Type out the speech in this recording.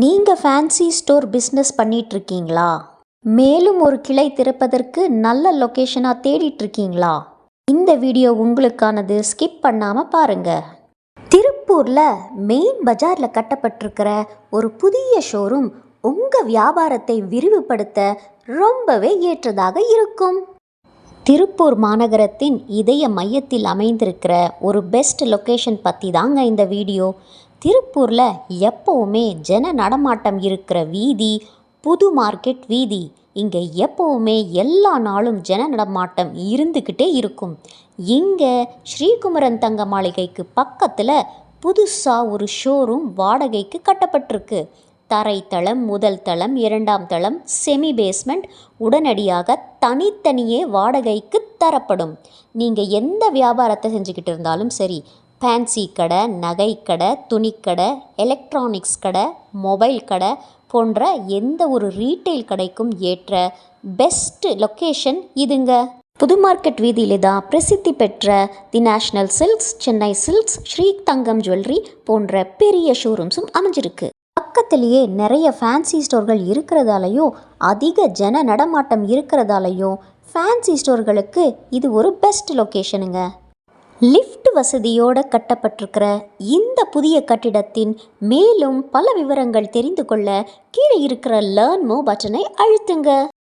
நீங்கள் fancy store business பண்ணிகிட்ருக்கீங்களா மேலும் ஒரு கிளை திறப்பதற்கு நல்ல லொக்கேஷனாக தேடிட்டுருக்கீங்களா? இந்த வீடியோ உங்களுக்கானது ஸ்கிப் பண்ணாமல் பாருங்கள் திருப்பூரில் மெயின் பஜாரில் கட்டப்பட்டிருக்கிற ஒரு புதிய ஷோரூம் உங்கள் வியாபாரத்தை விரிவுபடுத்த ரொம்பவே ஏற்றதாக இருக்கும். திருப்பூர் மாநகரத்தின் இதய மையத்தில் அமைந்திருக்கிற ஒரு பெஸ்ட் லொக்கேஷன் பற்றி தாங்க இந்த வீடியோ திருப்பூரில் எப்போவுமே ஜன நடமாட்டம் இருக்கிற வீதி புது மார்க்கெட் வீதி. இங்கே எப்போவுமே எல்லா நாளும் ஜன நடமாட்டம் இருந்துக்கிட்டே இருக்கும். இங்கே ஸ்ரீகுமரன் தங்க மாளிகைக்கு பக்கத்தில் புதுசாக ஒரு ஷோரூம் வாடகைக்கு கட்டப்பட்டிருக்கு. தரைத்தளம் முதல் தளம் இரண்டாம் தளம் செமி பேஸ்மெண்ட் உடனடியாக தனித்தனியே வாடகைக்கு தரப்படும். நீங்கள் எந்த வியாபாரத்தை செஞ்சுக்கிட்டு இருந்தாலும் சரி ஃபேன்சி கடை நகை கடை துணிக்கடை எலக்ட்ரானிக்ஸ் கடை மொபைல் கடை போன்ற எந்த ஒரு ரீட்டைல் கடைக்கும் ஏற்ற பெஸ்ட் லொக்கேஷன் இதுங்க. புது மார்க்கெட் வீதியிலே தான் பிரசித்தி பெற்ற the national silks Chennai silks Sri Thangam jewellery போன்ற பெரிய ஷோரூம்ஸும் அமைஞ்சிருக்கு. பக்கத்திலேயே நிறைய ஃபேன்சி ஸ்டோர்கள் இருக்கிறதாலையும் அதிக ஜன நடமாட்டம் இருக்கிறதாலையும் ஃபேன்சி ஸ்டோர்களுக்கு இது ஒரு பெஸ்ட் லொக்கேஷனுங்க லிஃப்ட் வசதியோடு கட்டப்பட்டிருக்கிற இந்த புதிய கட்டிடத்தின் மேலும் பல விவரங்கள் தெரிந்து கொள்ள கீழே இருக்கிற லேர்ன் மோ பட்டனை அழுத்துங்க.